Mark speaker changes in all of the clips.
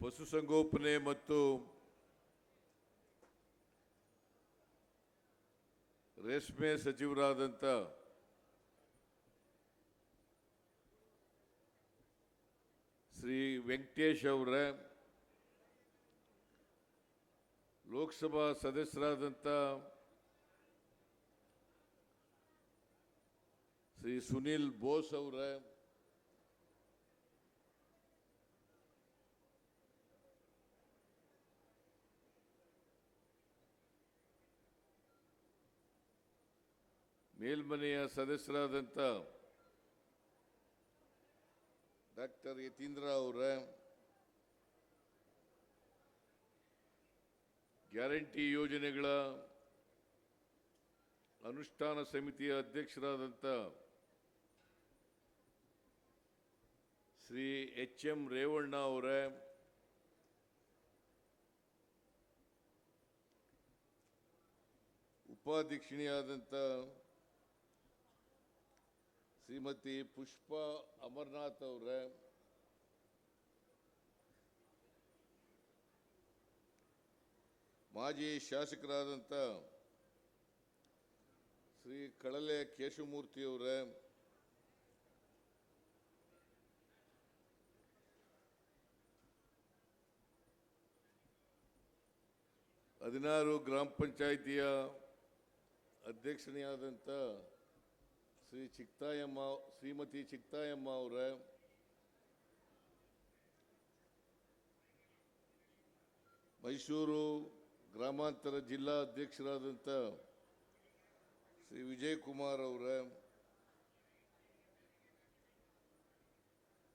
Speaker 1: ಪಶುಸಂಗೋಪನೆ ಮತ್ತು ರೇಷ್ಮೆ ಸಚಿವರಾದಂಥ ಶ್ರೀ ವೆಂಕಟೇಶ್ ಅವರ ಲೋಕಸಭಾ ಸದಸ್ಯರಾದಂಥ ಶ್ರೀ ಸುನಿಲ್ ಬೋಸ್ ಅವರ ಮೇಲ್ಮನೆಯ ಸದಸ್ಯರಾದಂಥ ಡಾಕ್ಟರ್ ಯತೀಂದ್ರ ಅವರ, ಗ್ಯಾರಂಟಿ ಯೋಜನೆಗಳ ಅನುಷ್ಠಾನ ಸಮಿತಿಯ ಅಧ್ಯಕ್ಷರಾದಂಥ ಶ್ರೀ ಎಚ್ ಎಂ ರೇವಣ್ಣ ಅವರ ಉಪಾಧ್ಯಕ್ಷಿಣಿಯಾದಂಥ ಶ್ರೀಮತಿ ಪುಷ್ಪ ಅಮರನಾಥ್ ಅವರ. ಮಾಜಿ ಶಾಸಕರಾದಂಥ ಶ್ರೀ ಕಳಲೆ ಕೇಶವಮೂರ್ತಿ ಅವರ. ಹದಿನಾರು ಗ್ರಾಮ ಪಂಚಾಯಿತಿಯ ಅಧ್ಯಕ್ಷನೆಯಾದಂಥ ಶ್ರೀ ಚಿಕ್ತಾಯಮ್ಮ, ಶ್ರೀಮತಿ ಚಿಕ್ತಾಯಮ್ಮ ಅವರ. ಮೈಸೂರು ಗ್ರಾಮಾಂತರ ಜಿಲ್ಲಾ ಅಧ್ಯಕ್ಷರಾದಂಥ ಶ್ರೀ ವಿಜಯಕುಮಾರ್ ಅವರ.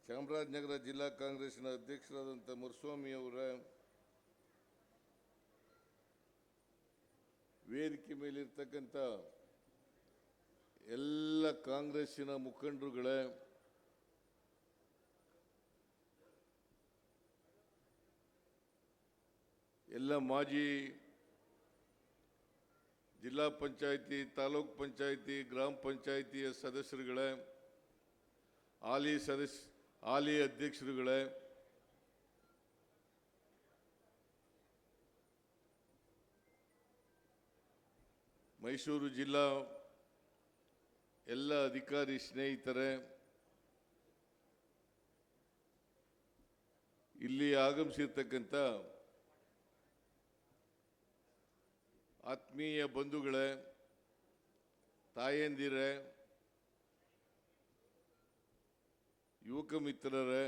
Speaker 1: ಚಾಮರಾಜನಗರ ಜಿಲ್ಲಾ ಕಾಂಗ್ರೆಸ್ನ ಅಧ್ಯಕ್ಷರಾದಂಥ ಮುರುಸ್ವಾಮಿ ಅವರ. ವೇದಿಕೆ ಮೇಲಿರ್ತಕ್ಕಂಥ ಎಲ್ಲ ಕಾಂಗ್ರೆಸ್ಸಿನ ಮುಖಂಡರುಗಳೇ, ಎಲ್ಲ ಮಾಜಿ ಜಿಲ್ಲಾ ಪಂಚಾಯಿತಿ, ತಾಲೂಕ್ ಪಂಚಾಯಿತಿ, ಗ್ರಾಮ ಪಂಚಾಯಿತಿಯ ಸದಸ್ಯರುಗಳೇ, ಹಾಲಿ ಸದಸ್ಯ ಹಾಲಿ ಅಧ್ಯಕ್ಷರುಗಳೇ, ಮೈಸೂರು ಜಿಲ್ಲಾ ಎಲ್ಲ ಅಧಿಕಾರಿ ಸ್ನೇಹಿತರೆ ಇಲ್ಲಿ ಆಗಮಿಸಿರ್ತಕ್ಕಂಥ ಆತ್ಮೀಯ ಬಂಧುಗಳೇ ತಾಯಂದಿರೇ ಯುವಕ ಮಿತ್ರರೇ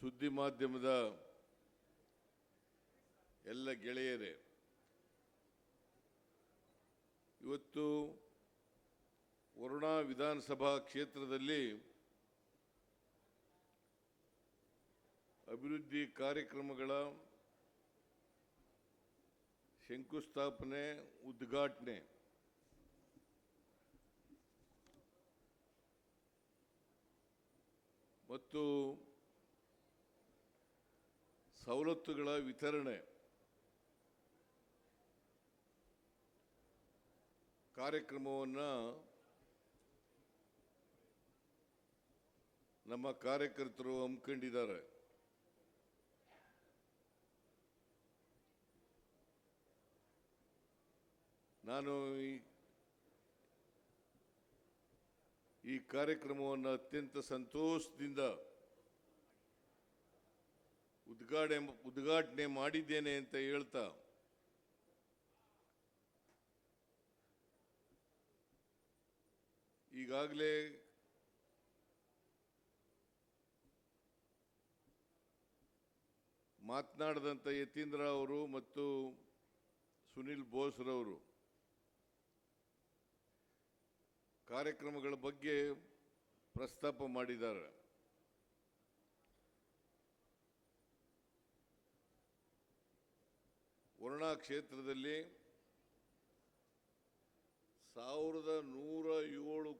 Speaker 1: ಸುದ್ದಿ ಮಾಧ್ಯಮದ ಎಲ್ಲ ಗೆಳೆಯರೇ ಇವತ್ತು ವರುಣಾ ವಿಧಾನಸಭಾ ಕ್ಷೇತ್ರದಲ್ಲಿ ಅಭಿವೃದ್ಧಿ ಕಾರ್ಯಕ್ರಮಗಳ ಶಂಕುಸ್ಥಾಪನೆ ಉದ್ಘಾಟನೆ. ಮತ್ತು ಸವಲತ್ತುಗಳ ವಿತರಣೆ. ಕಾರ್ಯಕ್ರಮವನ್ನು ನಮ್ಮ ಕಾರ್ಯಕರ್ತರು ಹಮ್ಮಿಕೊಂಡಿದ್ದಾರೆ. ನಾನು ಈ- ಕಾರ್ಯಕ್ರಮವನ್ನು ಅತ್ಯಂತ ಸಂತೋಷದಿಂದ ಉದ್ಘಾಟನೆ ಉದ್ಘಾಟನೆ ಮಾಡಿದ್ದೇನೆ ಅಂತ ಹೇಳ್ತಾ ಈಗಾಗಲೇ ಮಾತನಾಡಿದಂಥ ಯತೀಂದ್ರ ಅವರು ಮತ್ತು ಸುನಿಲ್ ಬೋಸ್ರವರು ಕಾರ್ಯಕ್ರಮಗಳ ಬಗ್ಗೆ ಪ್ರಸ್ತಾಪ ಮಾಡಿದ್ದಾರೆ. ವರುಣಾ ಕ್ಷೇತ್ರದಲ್ಲಿ ಸಾವಿರದ ನೂರ ಏಳು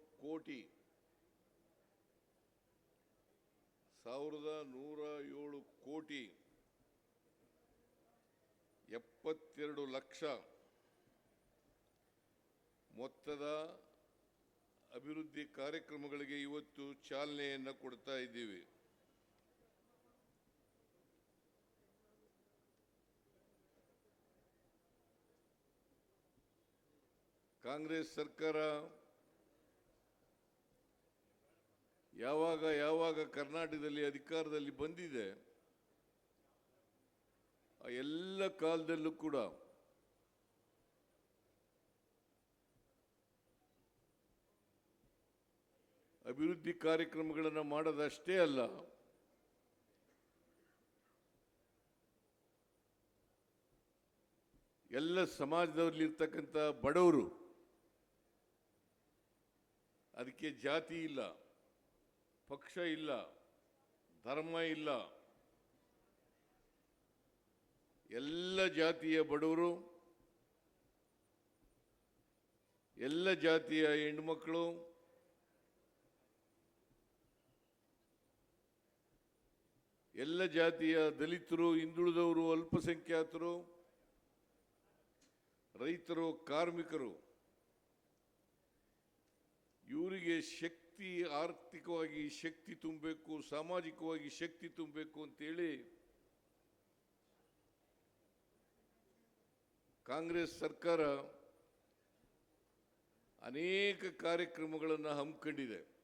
Speaker 1: ಸಾವಿರದ ನೂರ ಏಳು ಕೋಟಿ ಎಪ್ಪತ್ತೆರಡು ಲಕ್ಷ ಮೊತ್ತದ ಅಭಿವೃದ್ಧಿ ಕಾರ್ಯಕ್ರಮಗಳಿಗೆ ಇವತ್ತು ಚಾಲನೆಯನ್ನು ಕೊಡ್ತಾ ಇದ್ದೀವಿ. ಕಾಂಗ್ರೆಸ್ ಸರ್ಕಾರ ಯಾವಾಗ ಯಾವಾಗ ಕರ್ನಾಟಕದಲ್ಲಿ ಅಧಿಕಾರದಲ್ಲಿ ಬಂದಿದೆ, ಆ ಎಲ್ಲ ಕಾಲದಲ್ಲೂ ಕೂಡ ಅಭಿವೃದ್ಧಿ ಕಾರ್ಯಕ್ರಮಗಳನ್ನು ಮಾಡೋದಷ್ಟೇ ಅಲ್ಲ, ಎಲ್ಲ ಸಮಾಜದಲ್ಲಿರ್ತಕ್ಕಂಥ ಬಡವರು, ಅದಕ್ಕೆ ಜಾತಿ ಇಲ್ಲ. ಪಕ್ಷ ಇಲ್ಲ, ಧರ್ಮ ಇಲ್ಲ. ಎಲ್ಲ ಜಾತಿಯ ಬಡವರು, ಎಲ್ಲ ಜಾತಿಯ ಹೆಣ್ಮಕ್ಳು, ಎಲ್ಲ ಜಾತಿಯ ದಲಿತರು, ಹಿಂದುಳಿದವರು, ಅಲ್ಪಸಂಖ್ಯಾತರು, ರೈತರು, ಕಾರ್ಮಿಕರು, ಇವರಿಗೆ ಶಕ್ತಿ ಆರ್ಥಿಕವಾಗಿ ಶಕ್ತಿ ತುಂಬಬೇಕು, ಸಾಮಾಜಿಕವಾಗಿ ಶಕ್ತಿ ತುಂಬಬೇಕು ಅಂತೇಳಿ ಕಾಂಗ್ರೆಸ್ ಸರ್ಕಾರ ಅನೇಕ ಕಾರ್ಯಕ್ರಮಗಳನ್ನು ಹಮ್ಮಿಕೊಂಡಿದೆ.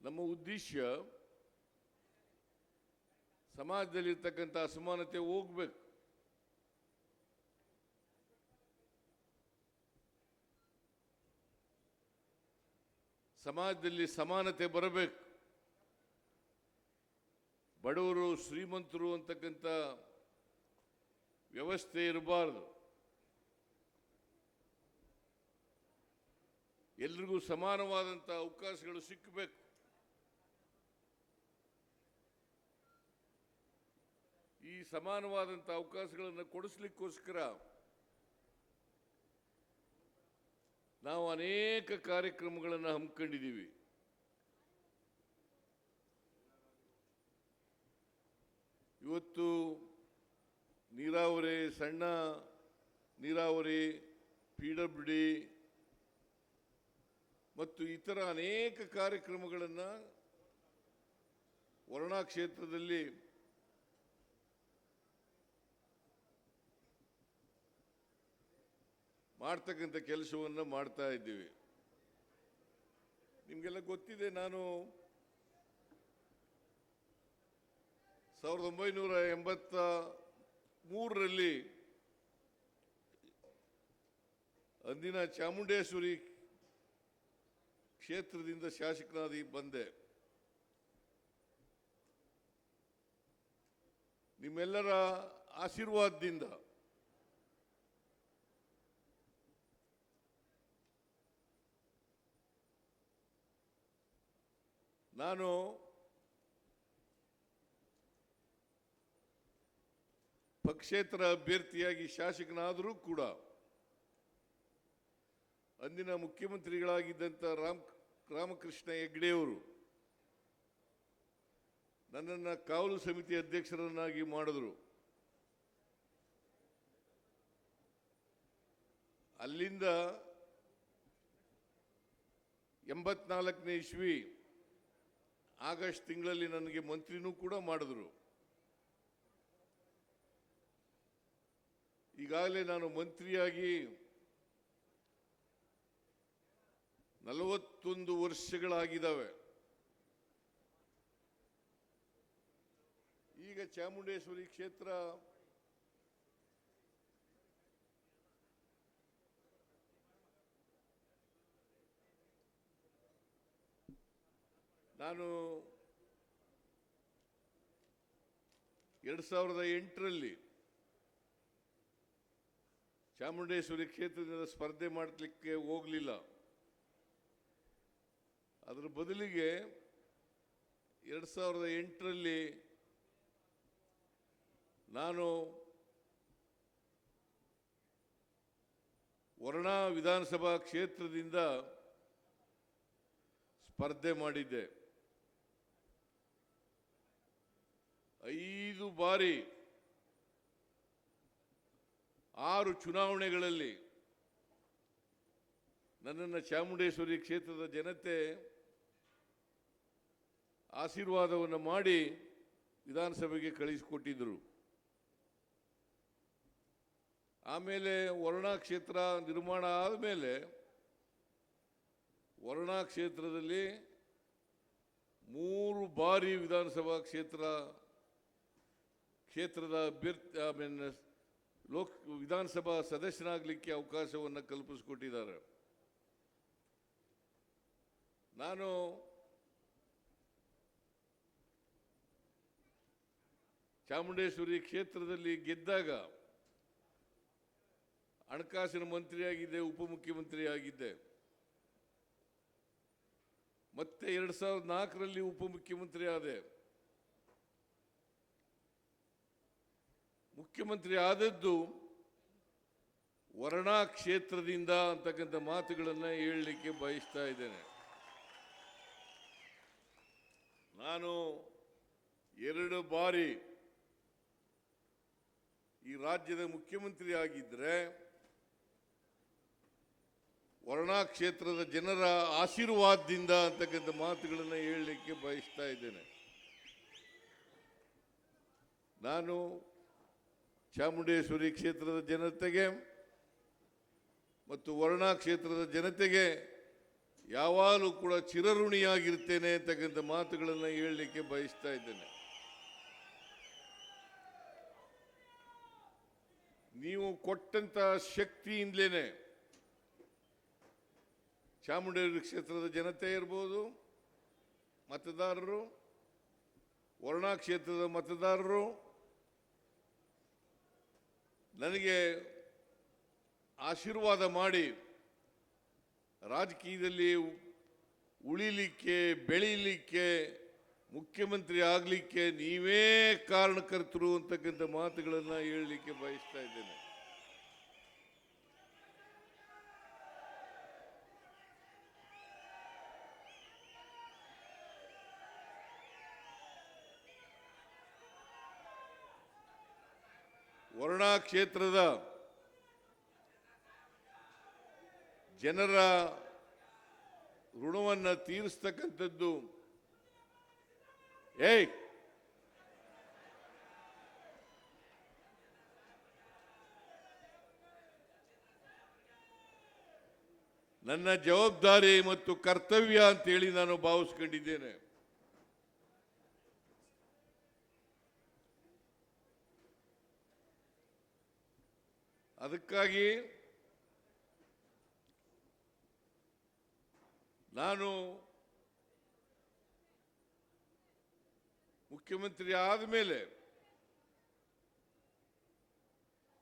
Speaker 1: ನಮ್ಮ ಉದ್ದೇಶ ಸಮಾಜದಲ್ಲಿರ್ತಕ್ಕಂಥ ಅಸಮಾನತೆ ಹೋಗ್ಬೇಕು. ಸಮಾಜದಲ್ಲಿ ಸಮಾನತೆ ಬರಬೇಕು. ಬಡವರು ಶ್ರೀಮಂತರು ಅಂತಕ್ಕಂಥ ವ್ಯವಸ್ಥೆ ಇರಬಾರ್ದು. ಎಲ್ರಿಗೂ ಸಮಾನವಾದಂಥ ಅವಕಾಶಗಳು ಸಿಕ್ಕಬೇಕು ಈ ಸಮಾನವಾದಂಥ ಅವಕಾಶಗಳನ್ನು ಕೊಡಿಸ್ಲಿಕ್ಕೋಸ್ಕರ ನಾವು ಅನೇಕ ಕಾರ್ಯಕ್ರಮಗಳನ್ನು ಹಮ್ಮಿಕೊಂಡಿದ್ದೀವಿ. ಇವತ್ತು ನೀರಾವರಿ, ಸಣ್ಣ ನೀರಾವರಿ, ಪಿ ಡಬ್ಲ್ಯೂ ಡಿ ಮತ್ತು ಇತರ ಅನೇಕ ಕಾರ್ಯಕ್ರಮಗಳನ್ನು ವರ್ಣಾ ಕ್ಷೇತ್ರದಲ್ಲಿ ಮಾಡ್ತಕ್ಕಂಥ ಕೆಲಸವನ್ನು ಮಾಡ್ತಾ ಇದ್ದೀವಿ. ನಿಮಗೆಲ್ಲ ಗೊತ್ತಿದೆ, ನಾನು ಸಾವಿರದ ಒಂಬೈನೂರ ಎಂಬತ್ತ ಮೂರರಲ್ಲಿ ಅಂದಿನ ಚಾಮುಂಡೇಶ್ವರಿ ಕ್ಷೇತ್ರದಿಂದ ಶಾಸಕನಾಗಿ ಬಂದೆ. ನಿಮ್ಮೆಲ್ಲರ ಆಶೀರ್ವಾದದಿಂದ ನಾನು ಪಕ್ಷೇತರ ಅಭ್ಯರ್ಥಿಯಾಗಿ ಶಾಸಕನಾದರೂ ಕೂಡ ಅಂದಿನ ಮುಖ್ಯಮಂತ್ರಿಗಳಾಗಿದ್ದಂಥ ರಾಮ್ ರಾಮಕೃಷ್ಣ ಹೆಗ್ಡೆಯವರು ನನ್ನನ್ನು ಕಾವಲು ಸಮಿತಿ ಅಧ್ಯಕ್ಷರನ್ನಾಗಿ ಮಾಡಿದ್ರು. ಅಲ್ಲಿಂದ ಎಂಬತ್ನಾಲ್ಕನೇ ಇಸ್ವಿ ಆಗಸ್ಟ್ ತಿಂಗಳಲ್ಲಿ ನನಗೆ ಮಂತ್ರಿನೂ ಕೂಡ ಮಾಡಿದ್ರು. ಈಗಾಗಲೇ ನಾನು ಮಂತ್ರಿಯಾಗಿ ನಲವತ್ತೊಂದು ವರ್ಷಗಳಾಗಿದ್ದಾವೆ. ಈಗ ಚಾಮುಂಡೇಶ್ವರಿ ಕ್ಷೇತ್ರ ನಾನು ಎರಡು ಸಾವಿರದ ಎಂಟರಲ್ಲಿ ಚಾಮುಂಡೇಶ್ವರಿ ಕ್ಷೇತ್ರದಿಂದ ಸ್ಪರ್ಧೆ ಮಾಡಲಿಕ್ಕೆ ಹೋಗಲಿಲ್ಲ. ಅದರ ಬದಲಿಗೆ ಎರಡು ಸಾವಿರದ ಎಂಟರಲ್ಲಿ ನಾನು ವರ್ಣಾ ವಿಧಾನಸಭಾ ಕ್ಷೇತ್ರದಿಂದ ಸ್ಪರ್ಧೆ ಮಾಡಿದ್ದೆ. ಐದು ಬಾರಿ ಆರು ಚುನಾವಣೆಗಳಲ್ಲಿ ನನ್ನನ್ನು ಚಾಮುಂಡೇಶ್ವರಿ ಕ್ಷೇತ್ರದ ಜನತೆ ಆಶೀರ್ವಾದವನ್ನು ಮಾಡಿ ವಿಧಾನಸಭೆಗೆ ಕಳಿಸಿಕೊಟ್ಟಿದ್ದರು ಆಮೇಲೆ ವರ್ಣಾ ಕ್ಷೇತ್ರ ನಿರ್ಮಾಣ ಆದಮೇಲೆ ವರ್ಣಾ ಕ್ಷೇತ್ರದಲ್ಲಿ ಮೂರು ಬಾರಿ ವಿಧಾನಸಭಾ ಕ್ಷೇತ್ರ ಕ್ಷೇತ್ರದ ಅಭ್ಯರ್ಥಿ ಐ ಮೀನ್ ಲೋಕ್, ವಿಧಾನಸಭಾ ಸದಸ್ಯನಾಗಲಿಕ್ಕೆ ಅವಕಾಶವನ್ನು ಕಲ್ಪಿಸಿಕೊಟ್ಟಿದ್ದಾರೆ. ನಾನು ಚಾಮುಂಡೇಶ್ವರಿ ಕ್ಷೇತ್ರದಲ್ಲಿ ಗೆದ್ದಾಗ ಹಣಕಾಸಿನ ಮಂತ್ರಿಯಾಗಿದ್ದೆ ಉಪಮುಖ್ಯಮಂತ್ರಿ ಆಗಿದ್ದೆ ಮತ್ತೆ ಎರಡು ಸಾವಿರದ ನಾಲ್ಕರಲ್ಲಿ ಉಪಮುಖ್ಯಮಂತ್ರಿ ಆದೆ ಮುಖ್ಯಮಂತ್ರಿ ಆದದ್ದು ವರ್ಣಾ ಕ್ಷೇತ್ರದಿಂದ ಅಂತಕ್ಕಂಥ ಮಾತುಗಳನ್ನು ಹೇಳಲಿಕ್ಕೆ ಬಯಸ್ತಾ ಇದ್ದೇನೆ. ನಾನು ಎರಡು ಬಾರಿ ಈ ರಾಜ್ಯದ ಮುಖ್ಯಮಂತ್ರಿ ಆಗಿದ್ದರೆ ವರ್ಣಾ ಕ್ಷೇತ್ರದ ಜನರ ಆಶೀರ್ವಾದದಿಂದ ಅಂತಕ್ಕಂಥ ಮಾತುಗಳನ್ನು ಹೇಳಲಿಕ್ಕೆ ಬಯಸ್ತಾ ಇದ್ದೇನೆ. ನಾನು ಚಾಮುಂಡೇಶ್ವರಿ ಕ್ಷೇತ್ರದ ಜನತೆಗೆ ಮತ್ತು ವರ್ಣಾ ಕ್ಷೇತ್ರದ ಜನತೆಗೆ ಯಾವಾಗಲೂ ಕೂಡ ಚಿರಋಣಿಯಾಗಿರ್ತೇನೆ ಅಂತಕ್ಕಂಥ ಮಾತುಗಳನ್ನು ಹೇಳಲಿಕ್ಕೆ ಬಯಸ್ತಾ ಇದ್ದೇನೆ. ನೀವು ಕೊಟ್ಟಂತ ಶಕ್ತಿಯಿಂದಲೇ ಚಾಮುಂಡೇಶ್ವರಿ ಕ್ಷೇತ್ರದ ಜನತೆ ಇರ್ಬೋದು, ಮತದಾರರು, ವರ್ಣಾ ಕ್ಷೇತ್ರದ ಮತದಾರರು ನನಗೆ ಆಶೀರ್ವಾದ ಮಾಡಿ ರಾಜಕೀಯದಲ್ಲಿ ಉಳಿಲಿಕ್ಕೆ, ಬೆಳೀಲಿಕ್ಕೆ, ಮುಖ್ಯಮಂತ್ರಿ ಆಗಲಿಕ್ಕೆ ನೀವೇ ಕಾರಣಕರ್ತರು ಅಂತಕ್ಕಂಥ ಮಾತುಗಳನ್ನು ಹೇಳಲಿಕ್ಕೆ ಬಯಸ್ತಾ ಇದ್ದೇನೆ. ಕ್ಷೇತ್ರದ ಜನರ ಋಣವನ್ನು ತೀರಿಸ್ತಕ್ಕಂಥದ್ದು. ಏಯ್! ನನ್ನ ಜವಾಬ್ದಾರಿ ಮತ್ತು ಕರ್ತವ್ಯ ಅಂತೇಳಿ ನಾನು ಭಾವಿಸ್ಕೊಂಡಿದ್ದೇನೆ. ಅದಕ್ಕಾಗಿ ನಾನು ಮುಖ್ಯಮಂತ್ರಿ ಆದಮೇಲೆ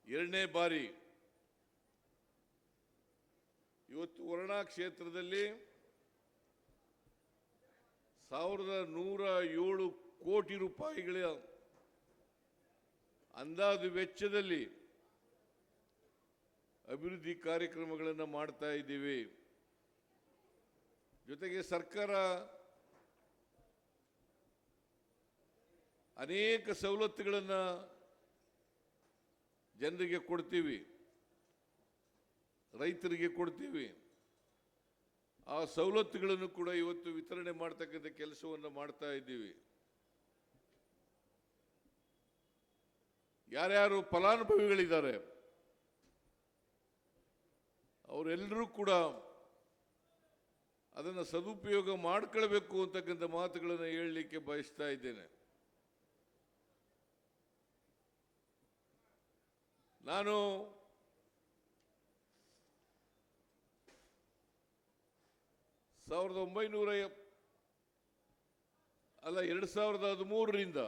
Speaker 1: ಎರಡನೇ ಬಾರಿ ಇವತ್ತು ವರ್ಣಾ ಕ್ಷೇತ್ರದಲ್ಲಿ ಸಾವಿರದ ನೂರ ಏಳು ಕೋಟಿ ರೂಪಾಯಿಗಳ ಅಂದಾಜು ವೆಚ್ಚದಲ್ಲಿ ಅಭಿವೃದ್ಧಿ ಕಾರ್ಯಕ್ರಮಗಳನ್ನು ಮಾಡ್ತಾ ಇದ್ದೀವಿ. ಜೊತೆಗೆ ಸರ್ಕಾರ ಅನೇಕ ಸವಲತ್ತುಗಳನ್ನು ಜನರಿಗೆ ಕೊಡ್ತೀವಿ. ರೈತರಿಗೆ ಕೊಡ್ತೀವಿ. ಆ ಸವಲತ್ತುಗಳನ್ನು ಕೂಡ ಇವತ್ತು ವಿತರಣೆ ಮಾಡ್ತಕ್ಕಂಥ ಕೆಲಸವನ್ನು ಮಾಡ್ತಾ ಇದ್ದೀವಿ. ಯಾರ್ಯಾರು ಫಲಾನುಭವಿಗಳಿದ್ದಾರೆ ಅವರೆಲ್ಲರೂ ಕೂಡ ಅದನ್ನು ಸದುಪಯೋಗ ಮಾಡ್ಕೊಳ್ಬೇಕು ಅಂತಕ್ಕಂಥ ಮಾತುಗಳನ್ನು ಹೇಳಲಿಕ್ಕೆ ಬಯಸ್ತಾ ಇದ್ದೇನೆ. ನಾನು ಸಾವಿರದ ಒಂಬೈನೂರ ಅಲ್ಲ ಎರಡು ಸಾವಿರದ ಹದಿಮೂರರಿಂದ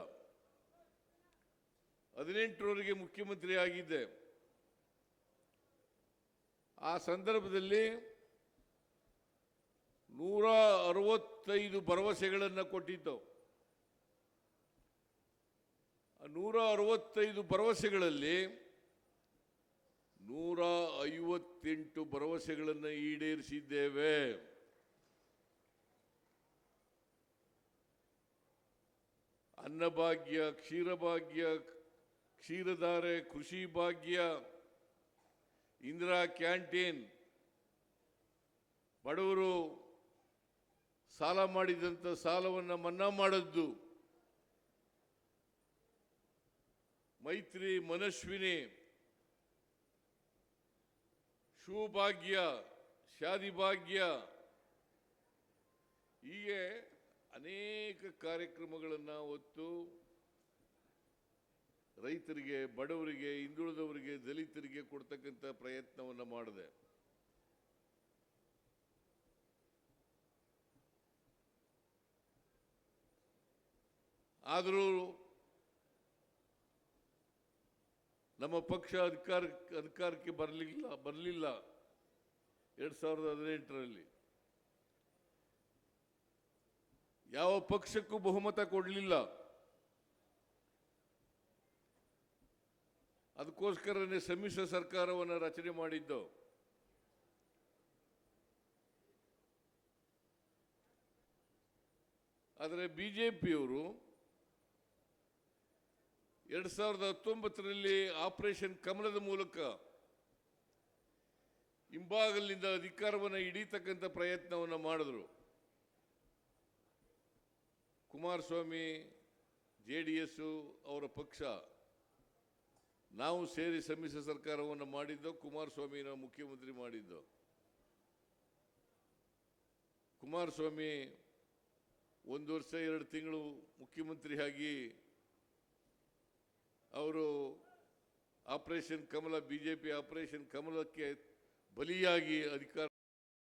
Speaker 1: ಹದಿನೆಂಟರವರೆಗೆ ಮುಖ್ಯಮಂತ್ರಿ ಆಗಿದ್ದೆ ಆ ಸಂದರ್ಭದಲ್ಲಿ ನೂರ ಅರವತ್ತೈದು ಭರವಸೆಗಳನ್ನು ಕೊಟ್ಟಿದ್ದವು. ನೂರ ಅರವತ್ತೈದು ಭರವಸೆಗಳಲ್ಲಿ ನೂರ ಐವತ್ತೆಂಟು ಭರವಸೆಗಳನ್ನು ಈಡೇರಿಸಿದ್ದೇವೆ. ಅನ್ನಭಾಗ್ಯ, ಕ್ಷೀರಭಾಗ್ಯ, ಕ್ಷೀರಧಾರೆ, ಕೃಷಿ ಭಾಗ್ಯ ಇಂದಿರಾ ಕ್ಯಾಂಟೀನ್ ಬಡವರು ಸಾಲ ಮಾಡಿದಂಥ ಸಾಲವನ್ನು ಮನ್ನಾ ಮಾಡದ್ದು ಮೈತ್ರಿ ಮನಸ್ವಿನಿ ಶಿವಭಾಗ್ಯ ಶಾದಿಭಾಗ್ಯ, ಹೀಗೆ ಅನೇಕ ಕಾರ್ಯಕ್ರಮಗಳನ್ನು ಹೊತ್ತು ರೈತರಿಗೆ, ಬಡವರಿಗೆ, ಹಿಂದುಳಿದವರಿಗೆ, ದಲಿತರಿಗೆ ಕೊಡ್ತಕ್ಕಂಥ ಪ್ರಯತ್ನವನ್ನು ಮಾಡಿದೆ. ಆದರೂ ನಮ್ಮ ಪಕ್ಷ ಅಧಿಕಾರ, ಅಧಿಕಾರಕ್ಕೆ ಬರಲಿಲ್ಲ ಬರಲಿಲ್ಲ ಎರಡ್ ಸಾವಿರದ ಹದಿನೆಂಟರಲ್ಲಿ. ಯಾವ ಪಕ್ಷಕ್ಕೂ ಬಹುಮತ ಕೊಡಲಿಲ್ಲ. ಅದಕ್ಕೋಸ್ಕರನೇ ಸಮ್ಮಿಶ್ರ ಸರ್ಕಾರವನ್ನು ರಚನೆ ಮಾಡಿದ್ದು. ಆದರೆ ಬಿ ಜೆ ಪಿಯವರು ಎರಡು ಸಾವಿರದ ಹತ್ತೊಂಬತ್ತರಲ್ಲಿ ಆಪರೇಷನ್ ಕಮಲದ ಮೂಲಕ ಹಿಂಭಾಗಲಿಂದ ಅಧಿಕಾರವನ್ನು ಹಿಡಿತಕ್ಕಂಥ ಪ್ರಯತ್ನವನ್ನು ಮಾಡಿದ್ರು. ಕುಮಾರಸ್ವಾಮಿ, ಜೆ ಡಿ ಎಸ್ಸು ಅವರ ಪಕ್ಷ. ನಾವು ಸೇರಿ ಸಮ್ಮಿಶ್ರ ಸರ್ಕಾರವನ್ನು ಮಾಡಿದ್ದು ನಾವು ಮುಖ್ಯಮಂತ್ರಿ ಮಾಡಿದ್ದು. ಕುಮಾರಸ್ವಾಮಿ ಒಂದು ವರ್ಷ, ಎರಡು ತಿಂಗಳು ಮುಖ್ಯಮಂತ್ರಿಯಾಗಿ ಅವರು ಆಪರೇಷನ್ ಕಮಲ, ಬಿಜೆಪಿ ಆಪರೇಷನ್ ಕಮಲಕ್ಕೆ ಬಲಿಯಾಗಿ ಅಧಿಕಾರ